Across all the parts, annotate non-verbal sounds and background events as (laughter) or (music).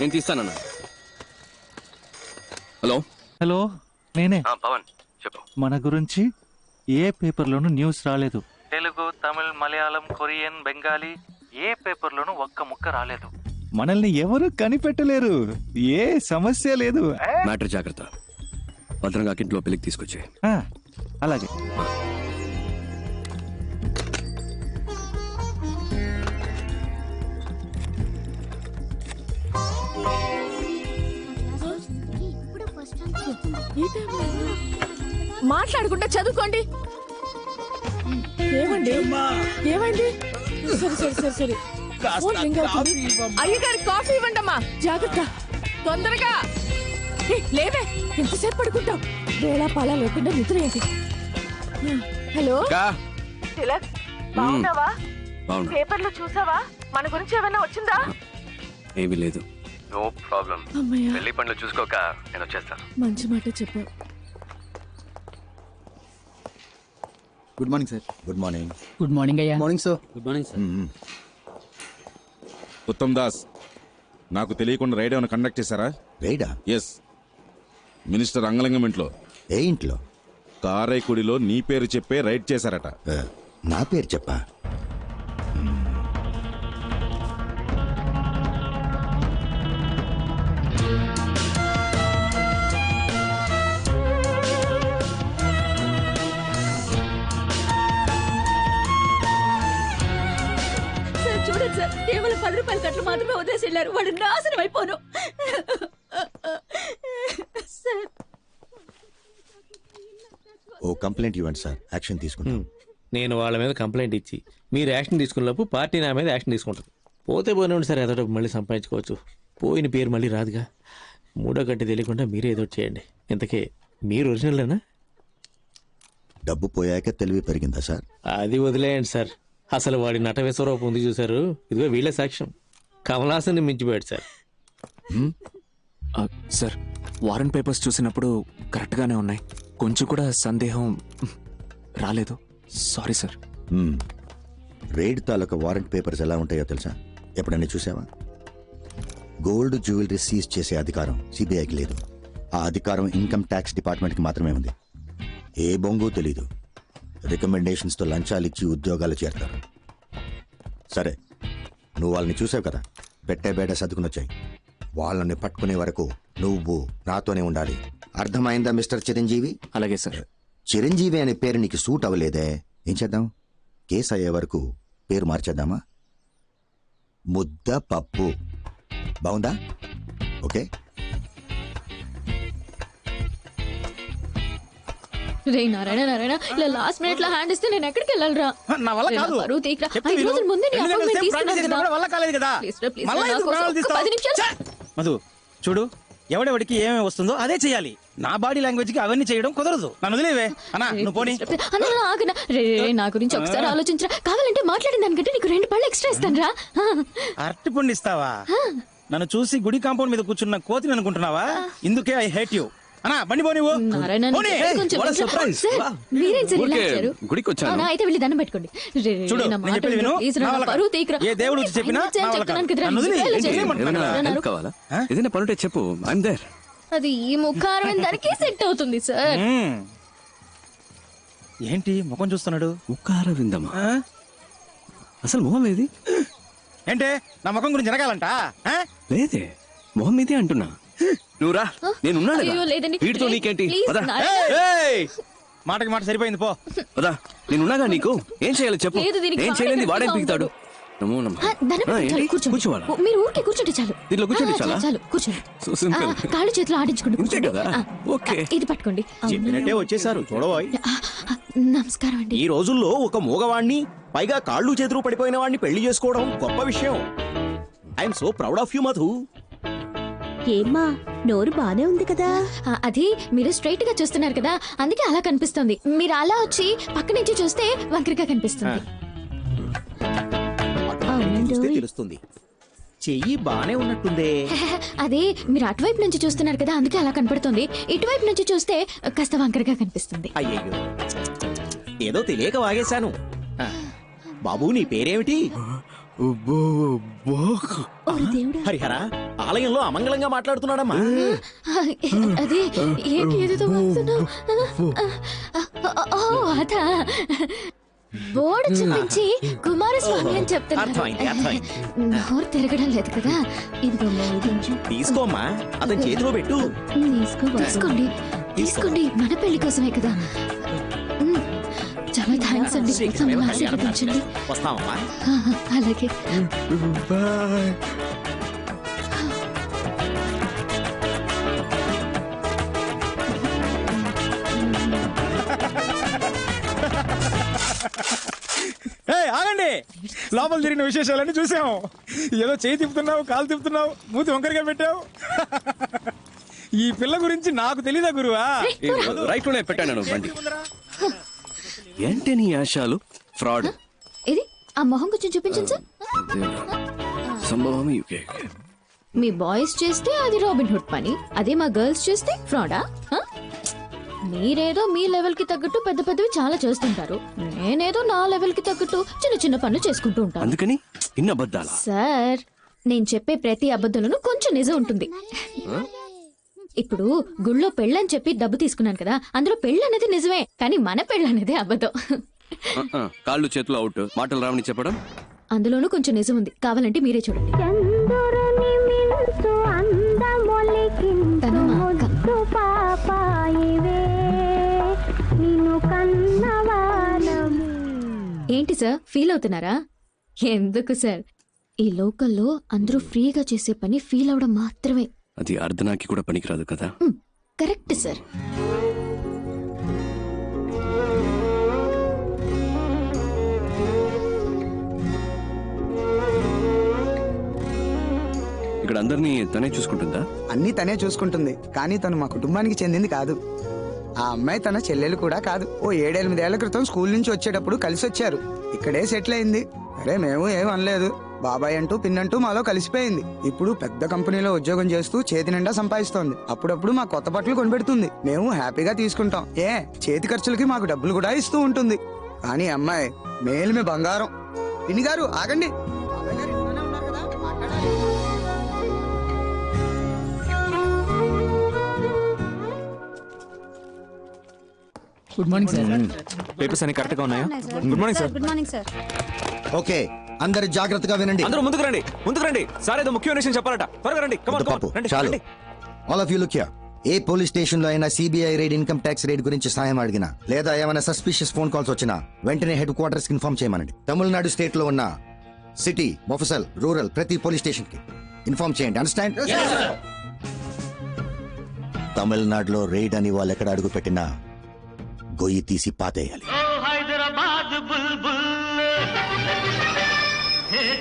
నేను తీస్తానన్నా. Hello? Hello నేనే. పవన్ చెప్పు. మన గురించి ఏ పేపర్లోనూ న్యూస్ రాలేదు. తెలుగు తమిళ్ మలయాళం కొరియన్ బెంగాలీ ఏ పేపర్లోనూ ఒక్క ముక్క రాలేదు. మనల్ని ఎవరు కనిపెట్టలేరు. ఏ సమస్య లేదు. మ్యాటర్ జాగ్రత్త. భద్రంగా ఇంట్లో పెళ్ళికి తీసుకొచ్చే ఆ, అలాగే. మాట్లాడకుండా చదువుకోండి. ఏమండి? ఏమైంది? సరే సరే సరే సరే. ఫోన్ రింగ్ అవుతుంది. అయ్యగారి కాఫీ ఇవ్వండి అమ్మా జాగ్రత్త. తొందరగా. లేవే. ఎంతసేపు పడుకుంటావు? వేళ పాలా లేకుండా నిద్ర ఏంటి హలో? తిలక్ బాగున్నావా? పేపర్లో చూసావా? మన గురించి ఏమైనా వచ్చిందా? ఏమీ లేదు. నో ప్రాబ్లం అమ్మయ్య. పెళ్ళి పనులు చూసుకోక నేను వచ్చేస్తాను మంచి మాట చెప్పావు good morning sir good morning good morning అయ్యా. Morning sir good morning sir Uttam Das నాకు తెలియకుండా రైడ్ ఏమైనా కండక్ట్ చేశారా? రైడా ఎస్ మినిస్టర్ అంగలింగం ఇంట్లో. ఏ ఇంట్లో? కారైకుడిలో నీ పేరు చెప్పే రైడ్ చేశారట. నా పేరు చెప్పా? కేవలం పది రూపాయల కట్లు మాత్రమే వదిలేసి వెళ్ళారు. వాడు నాశనం అయిపోను. సార్. ఓ కంప్లైంట్ ఇవ్వండి సార్. యాక్షన్ తీసుకుంటాం. నేను వాళ్ళ మీద కంప్లైంట్ ఇచ్చి మీరు యాక్షన్ తీసుకున్నప్పుడు పార్టీ నా మీద యాక్షన్ తీసుకుంటుంది పోతే పోనివ్వండి సార్ ఏదో మళ్ళీ సంపాదించుకోవచ్చు. పోయిన పేరు మళ్ళీ రాదుగా. మూడో గంట తెలియకుండా మీరే ఏదో చేయండి. ఇంతకీ మీరు ఒరిజినల్లేనా డబ్బు పోయాక తెలివి పెరిగిందా సార్? అది వదిలేయండి సార్. అసలు వాడి నటవేశ్వరరావు ఉంది చూశారు. ఇదిగో వీళ్ళే సాక్ష్యం. కమలాసన్ని మించిపోయాడు సార్. సార్ వారెంట్ పేపర్స్ చూసినప్పుడు కరెక్ట్గానే ఉన్నాయి. కొంచెం కూడా సందేహం రాలేదు. Sorry sir. రైడ్ తాలూకా వారెంట్ పేపర్స్ ఎలా ఉంటాయో తెలుసా? ఎప్పుడన్నా చూసావా? గోల్డ్ జ్యువెలరీ సీజ్ చేసే అధికారం సిబిఐకి లేదు. ఆ అధికారం ఇన్కమ్ ట్యాక్స్ డిపార్ట్మెంట్కి మాత్రమే ఉంది. ఏ బొంగు తెలీదు. రికమెండేషన్స్తో లంచాలు ఇచ్చి ఉద్యోగాలు చేరతారు సరే నువ్వు వాళ్ళని చూసావు కదా? పెట్టే బేట సర్దుకుని వచ్చాయి వాళ్ళని పట్టుకునే వరకు నువ్వు నాతోనే ఉండాలి. అర్థమైందా మిస్టర్ చిరంజీవి? అలాగే సార్. చిరంజీవి అనే పేరు నీకు సూట్ అవ్వలేదే. ఏం చేద్దాం? కేసు అయ్యే వరకు పేరు మార్చేద్దామా? ముద్ద పప్పు. బాగుందా? ఓకే. రే నారాయణ నారాయణ ఇలా లాస్ట్ మినిట్లో హ్యాండ్ ఇస్తే నేను ఎక్కడికి వెళ్ళాలరా? నా వల్ల కాదు. పరువు ఐదు. రోజుల ముందే నీ practice తీసుకున్నాను కదా. వల్ల కాలేదు కదా. రా, మళ్ళా ఎందుకు ప్రాణాలు తీస్తావు? పది నిమిషాలు. మధు చూడు ఎవడెవడికి ఏమేమి వస్తుందో అదే చేయాలి నా బాడీ లాంగ్వేజ్కి అవన్నీ చేయడం కుదరదు. నన్ను వదిలేవే. అన్నా నువ్వు పోనీ. అన్న, ఆగనా. రే రే, నా గురించి ఒకసారి ఆలోచించరా. కావాలంటే మాట్లాడిన దానికంటే నీకు రెండు పళ్ళు ఎక్స్ట్రా ఇస్తాను రా అరటి పండు ఇస్తావా? నన్ను చూసి గుడి కాంపౌండ్ మీద కూర్చున్న కోతిని అనుకుంటున్నావా? ఇందుకే ఐ హేట్ యూ అన్నా బండి పోనీ నారాయణ పోనీ నువ్వు కొంచెం what a వినరా? surprise. Sir, Wow. మీరేం సార్ ఇలా ఊరికే వచ్చారు? గుడికి వచ్చాను. అవునా, అయితే వెళ్ళి దండం పెట్టుకోండి రే, రే, చూడు, నా నేను మాట చెప్పేది విను. విను. ప్లీజ్ రా, నా నా వల్ల పరువు కాదు. తీయకురా. ఏ దేవుడు వచ్చి చెప్పినా నేను నా వల్ల చెప్తున్నాను కాదు. కదరా, నన్ను వదిలేయ్. ఇలా ఏం చేయండి. చేయమంటావు? ఏమైనా నా హెల్ప్ కావాలా ఏదైనా పనుంటే చెప్పు ఐఎమ్ దేర్ అది ఈ ముఖారం దానికి సెట్ అవుతుంది సార్ మ్మ్. ఏంటి ముఖం చూస్తున్నాడు ఉకార విందమా ఆ? అసలు మొహం ఏది ఏంటే నా ముఖం గురించి జరగాలంట? లేదే మొహం ఇదే అంటున్నా నువ్వు రా. నేను లేదండి. వీటితో నీకేంటి! మాటకి మాట సరిపోయింది పో. పదా. నేనున్నాగా నీకు? ఏం చేయాలి చెప్పు. ఏం వాడే చేయలేని వాడేం పీకుతాడు? మీరు ఊరికే కూర్చుంటే చాలు. దీంట్లో కూర్చుంటే చాలా? చాలు కూర్చోండి. కాళ్ళు చేతులు ఆడించుకోండి ఓకే. ఇది పట్టుకోండి. చెప్పినట్టే వచ్చేసారు చూడబోయ్. నమస్కారం అండి. ఈ రోజుల్లో ఒక మూగవాణ్ణి పైగా కాళ్ళు చేతులు పడిపోయిన వాడిని పెళ్ళి చేసుకోవడం గొప్ప విషయం. I'm so proud of you Madhu. ఏమ్మా నోరు బానే ఉంది కదా? అది మీరు స్ట్రైట్గా చూస్తున్నారు కదా అందుకే అలా కనిపిస్తుంది. మీరు అలా వచ్చి పక్క నుంచి చూస్తే వంకరగా కనిపిస్తుంది. అవునండి. చూస్తే తెలుస్తుంది. చెయ్యి బానే ఉన్నట్టుందే. (laughs) అదే మీరు అటువైపు నుంచి చూస్తున్నారు కదా అందుకే అలా కనపడుతుంది. ఇటువైపు నుంచి చూస్తే కాస్త వంకరగా కనిపిస్తుంది. అయ్యయ్యో. ఏదో తెలియక వాగేశాను. ఆ, బాబు నీ పేరేమిటి? హరిహర ఆలయంలో అమంగళంగా మాట్లాడుతున్నాడమ్మా. అదే ఏంటి అదా. బోర్డు చూపించి కుమారస్వామి అని. నోరు తిరగడం లేదు కదా. ఇదిగో తీసుకోమ్మా అతని చేతిలో పెట్టు. తీసుకో తీసుకోండి. తీసుకోండి. మన పెళ్ళి కోసమే కదా. థ్యాంక్స్ అండి మమ్మల్ని ఆశీర్వదించండి వస్తామమ్మా. ఆ, అలాగే. ఏ ఆగండి. లోపల జరిగిన విశేషాలన్నీ చూసాం. ఏదో చేయి తిప్పుతున్నావు కాలు తిప్పుతున్నావు మూతి వంకరగా పెట్టావు. ఈ పిల్ల గురించి నాకు తెలీదా గురువా? రైట్ పెట్టాను బండి. ఏంటి నీ ఆశాలు? ఫ్రాడ్. ఇది ఆ మొహం కొంచెం చూపించండి సార్. సంభవం యూకే మీ బాయ్స్ చేస్తే అది రాబిన్ హుడ్ పని. అదే మా గర్ల్స్ చేస్తే ఫ్రాడా? మీరేదో మీ లెవెల్కి తగ్గట్టు పెద్ద పెద్దవి చాలా చేస్తుంటారు. నేనేదో నా లెవెల్కి తగ్గట్టు చిన్న చిన్న పనులు చేసుకుంటూ ఉంటాను. అందుకని ఇన్న అబద్ధాలా? సార్ నేను చెప్పే ప్రతి అబద్ధంలోనూ కొంచెం నిజం ఉంటుంది. ఇప్పుడు గుళ్ళో పెళ్ళని చెప్పి డబ్బు తీసుకున్నాను కదా అందులో పెళ్ళి అనేది నిజమే కానీ మన పెళ్ళి అనేది అబద్ధం కాళ్ళు చేతులు అవుట్. మాటలు రావని చెప్పడం? అందులోనూ కొంచెం నిజం ఉంది. కావాలంటే మీరే చూడండి. తను మా అక్క. ఏంటి సార్ ఫీల్ అవుతున్నారా? ఎందుకు సార్? ఈ లోకల్లో అందరూ ఫ్రీగా చేసే పని ఫీల్ అవడం మాత్రమే. అది అర్ధనాకి కూడా పనికిరాదు కదా? Correct sir. ఇక్కడ అందరినీ తనే చూసుకుంటుందా? అన్నీ తనే చూసుకుంటుంది కానీ తను మా కుటుంబానికి చెందింది కాదు. ఆ అమ్మాయి తన చెల్లెలు కూడా కాదు. ఓ ఏడెనిమిదేళ్ళ క్రితం స్కూల్ నుంచి వచ్చేటప్పుడు కలిసి వచ్చారు ఇక్కడే సెటిల్ అయింది. అరే మేము ఏం అనలేదు. బాబాయ్ అంటూ పిన్నంటూ మాలో కలిసిపోయింది. ఇప్పుడు పెద్ద కంపెనీలో ఉద్యోగం చేస్తూ చేతి నిండా సంపాదిస్తోంది. అప్పుడప్పుడు మా కొత్త బట్టలు కొనిపెడుతుంది. మేము హ్యాపీగా తీసుకుంటాం. ఏ చేతి ఖర్చులకి మాకు డబ్బులు కూడా ఇస్తూ ఉంటుంది. కానీ అమ్మాయి మేలుమే బంగారం. పిన్ని గారు ఆగండి. గుడ్ మార్నింగ్ సార్ పేపర్స్ అన్ని కరెక్ట్గా ఉన్నాయా good morning sir good morning sir okay అందరు జాగ్రత్తగా వినండి. అందరూ ముందుకు రండి ముందుకు రండి. సార్ ఏదో ముఖ్యమైన విషయం చెప్పాలట. త్వరగా రండి. చాలు. ఆల్ ఆఫ్ యూ లుక్ ఏ పోలీస్ స్టేషన్లో అయినా CBI raid income tax raid గురించి సాయం అడిగినా లేదా ఏమైనా సస్పిషియస్ ఫోన్ కాల్స్ వచ్చినా వెంటనే హెడ్ క్వార్టర్స్ ఇన్ఫార్మ్ చేయమనండి. తమిళనాడు స్టేట్లో ఉన్న సిటీ మొఫసల్ రూరల్ ప్రతి పోలీస్ స్టేషన్కి ఇన్ఫార్మ్ చేయండి. అండర్స్టాండ్ తమిళనాడులో రైడ్ అని వాళ్ళు ఎక్కడ అడుగు పెట్టినా గొయ్యి తీసి పాతేయాలి.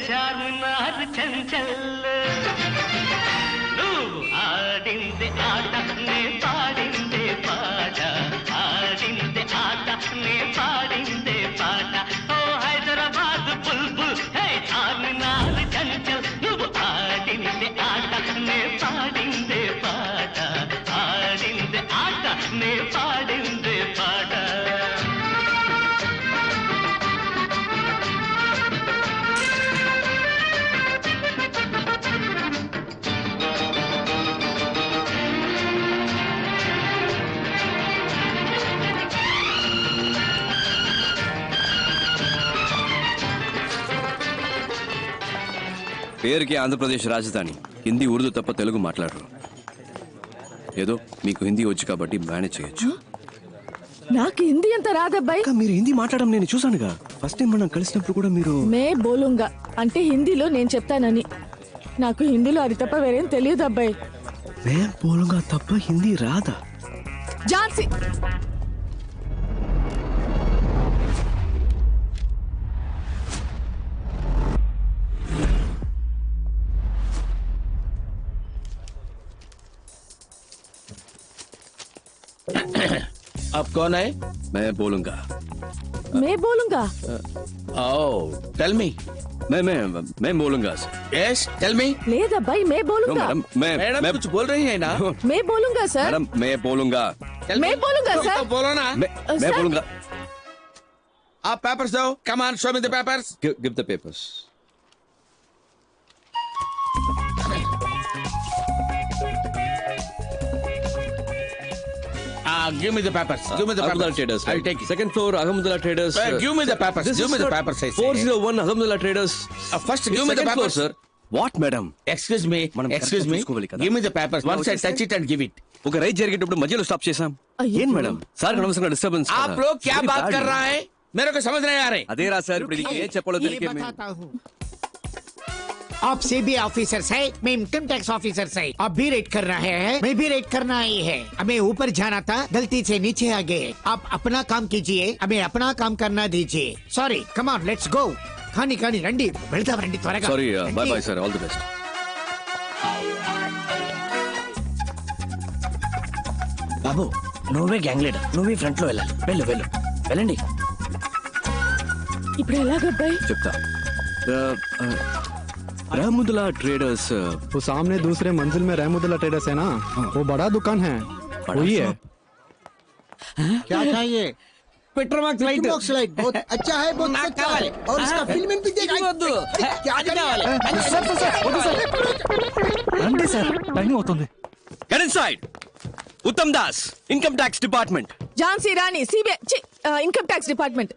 चार मीनार चंचल। పేరుకి ఆంధ్రప్రదేశ్ రాజధాని. హిందీ ఉర్దూ తప్ప తెలుగు మాట్లాడరు. ఏదో మీకు హిందీ వచ్చు కాబట్టి మేనేజ్ చేయొచ్చు. నాకు హిందీ అంత రాదబ్బాయి మీరు హిందీ మాట్లాడడం నేను చూసానుగా ఫస్ట్ టైం మనం కలిసినప్పుడు కూడా మీరు మే బోలుంగా. అంటే హిందీలో నేను చెప్తానని. నాకు హిందీలో అది తప్ప వేరేం తెలియదు అబ్బాయి నేను పోలుగా తప్ప హిందీ రాదా? ఝాన్సీ! आप कौन आए मैं बोलूँगा। मैं बोलूँगा। आओ टेल मी मैं मैं मैं बोलूँगा सर यस टेल मी लेदब्बा मैं बोलूँगा। मैं मैडम कुछ बोल रही है ना? मैं बोलूँगा सर मैडम मैं बोलूँगा। मैं बोलूँगा तो सर बोलो ना। मैं uh, बोलूँगा। आप पेपर्स दो। Come on show me the papers give the papers give me the papers. Give me the Ahmedullah papers. Traders. I'll take it. Second floor, Ahmedullah Traders. Uh, give me the papers. This Give is me the not papers, I say. 401 Ahmedullah Traders. Uh, first, give me the Second floor, papers. sir. What, madam? Excuse me. మనం Excuse correct me. చూసుకోవాలి కదా. Give me the papers. Once I touch it and give it. ఒక ride జరిగేటప్పుడు మధ్యలో stop చేసాం ఏం madam sir అనవసరంగా disturbance आप लोग क्या बात कर रहा है मेरे को समझ नहीं आ रहे అదే రా సార్ ఇప్పుడు ఇది ఏం చెప్పాలో ये आप सीबी ऑफिसर है मैं इनकम टैक्स ऑफिसर है आप भी रेड कर रहे हैं मैं भी रेड करना ही है हमें ऊपर जाना था गलती से नीचे आ गए आप अपना काम कीजिए हमें अपना काम करना दीजिए sorry come on let's go కానీ కానీ రండి వెళ్తాం రండి త్వరగా సారీ బాయ్ రండి. Bye sir all the best బాబు నువ్వే గ్యాంగ్ లీడర్ నువ్వే ఫ్రంట్ లో వెళ్ళాలి వెళ్ళు వెళ్ళు వెళ్ళండి ఇప్పుడు ఎలాగబ్బాయి చెప్తా రాముదులా ట్రేడర్స్ वो सामने दूसरे मंजिल में रहमुदुल्ला ट्रेडर्स है ना वो बड़ा दुकान है वही है क्या चाहिए పెట్రోమాక్స్ లైట్ Petromax light, बहुत अच्छा है बहुत अच्छा है और इसका फिल्म भी देखा क्या రండి సార్ టైం అవుతుంది get inside Uttam Das income tax department Jhansi Rani CBI income tax department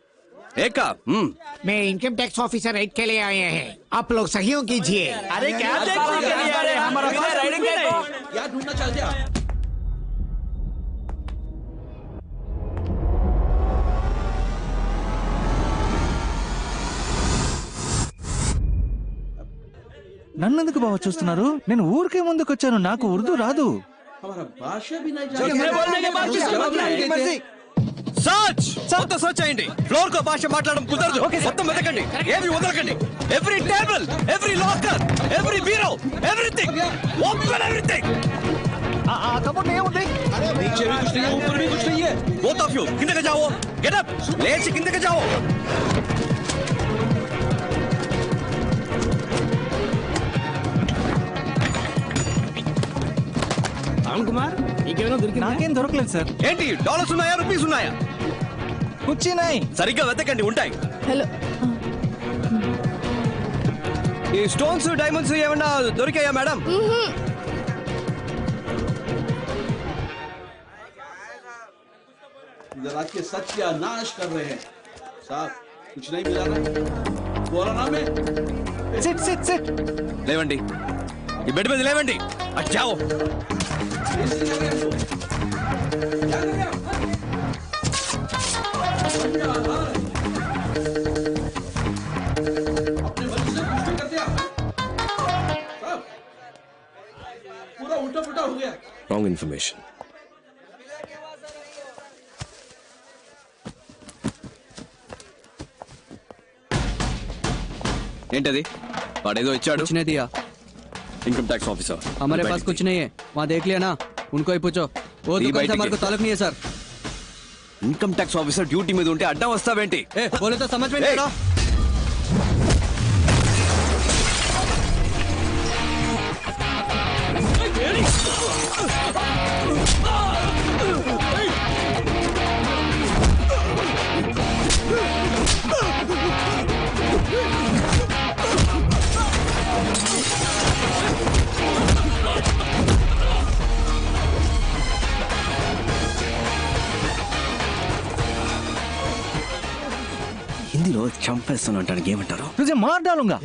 ఏకా మ్మ్. मैं इनकम टैक्स ऑफिसर रेड के लिए आए हैं आप लोग सहयोग कीजिए अरे क्या देखने के लिए आ रहे हैं? हमारा पास राइडिंग का है। क्या ढूंढना चाहते हैं आप? నన్ను ఎందుకు బావ చూస్తున్నారు నేను ఊరికే ముందుకు వచ్చాను నాకు ఉర్దూ రాదు हमारा సర్చ్ మొత్తం సర్చ్ అయ్యండి ఫ్లోర్ కో భాష మాట్లాడడం కుదరదు మొత్తం వెతకండి ఏమి వదలకండి every table every locker every bureau everything open everything नीचे भी कुछ नहीं है ऊपर भी कुछ नहीं है बोथ ऑफ यू किंदे जाओ गेट अप लेट्स किंदे जाओ రామ్ కుమార్ నీకేమైనా దొరికిందా నాకేం దొరకలేదు సార్ ఏంటి డాలర్స్ ఉన్నాయా రూపీస్ ఉన్నాయా వచ్చినాయి సరిగ్గా వెతకండి ఉంటాయి హలో ఈ స్టోన్స్ డైమండ్స్ ఏమన్నా దొరికాయా మేడం जरा के सत्य नाश कर रहे हैं साहब कुछ नहीं मिला ना बोला ना मैं సిట్ సిట్ సిట్ లేవండి ఈ బెడ్ మీద లేవండి అచ్చావు पूरा उल्टा पुल्टा हो गया రాంగ్ ఇన్ఫర్మేషన్ ఏంటది వాడేదో ఇచ్చాడు दिया ఇన్కమ్ ట్యాక్స్ ఆఫీసర్ हमारे पास कुछ नहीं है वहाँ देख लिया ना उनको ही पूछो वो दी दुकान भाई से हमारे को टिकट। ताल्लुक नहीं है sir income tax officer duty మీద ఉంటే అడ్డం వస్తావేంటి ए, बोले तो समझ में नहीं आ रहा చంపేస్తాను అంటానికి ఏమంటారు తుజే మార్ డాలుంగా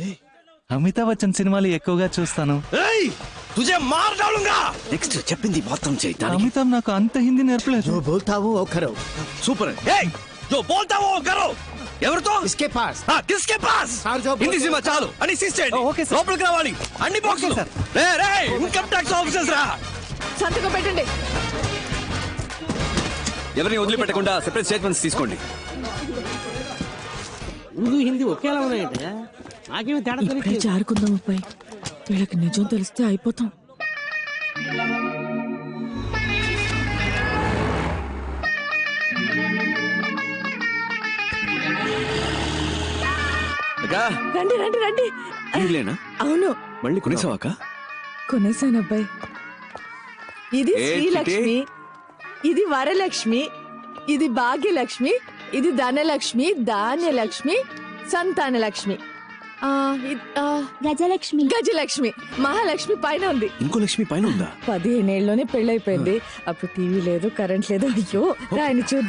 అమితాబ్ బచ్చన్ సినిమాలు ఎక్కువగా చూస్తాను ఏయ్ తుజే మార్ డాలుంగా నెక్స్ట్ చెప్పింది మొత్తం చేయి దానికి అమితాబ్ నాకు అంత హిందీ నేర్పలేదు जो बोलता हूँ वो करो సూపర్ ఏయ్ జో బోల్తా వో కరో ఎవరితో इसके पास ఆ, కిస్కే పాస్ సార్, జో హిందీ సినిమా చాలు అని చేయండి ఓకే సార్. లోపలికి రావాలి అన్ని బాక్సులు సార్. రే రే ఇన్కమ్ ట్యాక్స్ ఆఫీసర్స్ రా సంతకం పెట్టండి ఎవరిని వదిలిపెట్టకుండా సెపరేట్ స్టేట్మెంట్స్ తీసుకోండి ఉర్దూ హిందీ ఒకేలా ఉన్నాయంటే నాకేమీ తేడా తెలియదు జారుకుందాం అబ్బాయి. వీళ్ళకి నిజం తెలిస్తే అయిపోతాం. అక్కా. రండి రండి రండి. వీళ్ళేనా? అవును. మళ్ళీ కొనేసావాక కొనేసాను అబ్బాయి. ఇది ఏ శ్రీలక్ష్మి. ఇది వరలక్ష్మి. ఇది భాగ్యలక్ష్మి. ఇది ధనలక్ష్మి ధాన్యలక్ష్మి సంతానలక్ష్మి. ఆ, ఇ- ఆ, గజలక్ష్మి. గజలక్ష్మి. మహాలక్ష్మి పైన ఉంది. ఇంకో లక్ష్మి పైన ఉందా? పదిహేనేళ్ళలోనే పెళ్ళైపోయింది. అప్పుడు టీవీ లేదు కరెంట్ లేదు. అయ్యో ఆయన చూద్దాం.